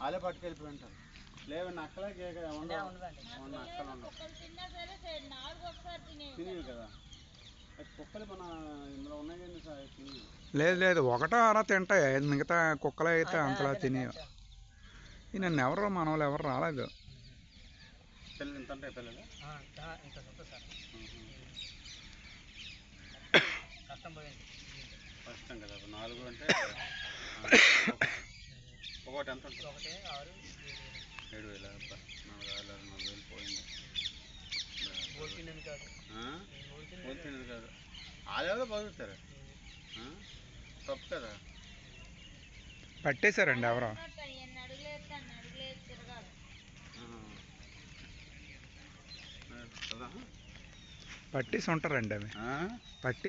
వాళ్ళే పట్టుకెళ్ళిపోయి ఉంటారు లేవండి అక్కలే కేక ఉండవు అక్కలు ఉండవు తినేవి కదా కుక్కలు మన ఇందులో ఉన్నాయి కానీ తినేవి లేదు లేదు. ఒకటో అరా తింటాయి మిగతా కుక్కలు అయితే అంతలా తినేవి. ఈ నన్ను ఎవరు మన వాళ్ళు ఎవరు రాలేదు. పిల్లలు ఇంత ఉంటాయి పిల్లలు ఇంత సొంత సార్ ఆహా. కష్టం పోయింది కష్టం కదా నాలుగు అంటే ఒకటి ఎంత ఉంటుంది? ఏడు వేల? నాలుగు వేల నాలుగు వేలు పోయింది. పోతుంది కాదు. వాళ్ళెవరో బతుకుతారు? తప్పు కదా. పట్టేశారండి ఎవరో. పట్టేసి ఉంటారండి అవి? పట్టి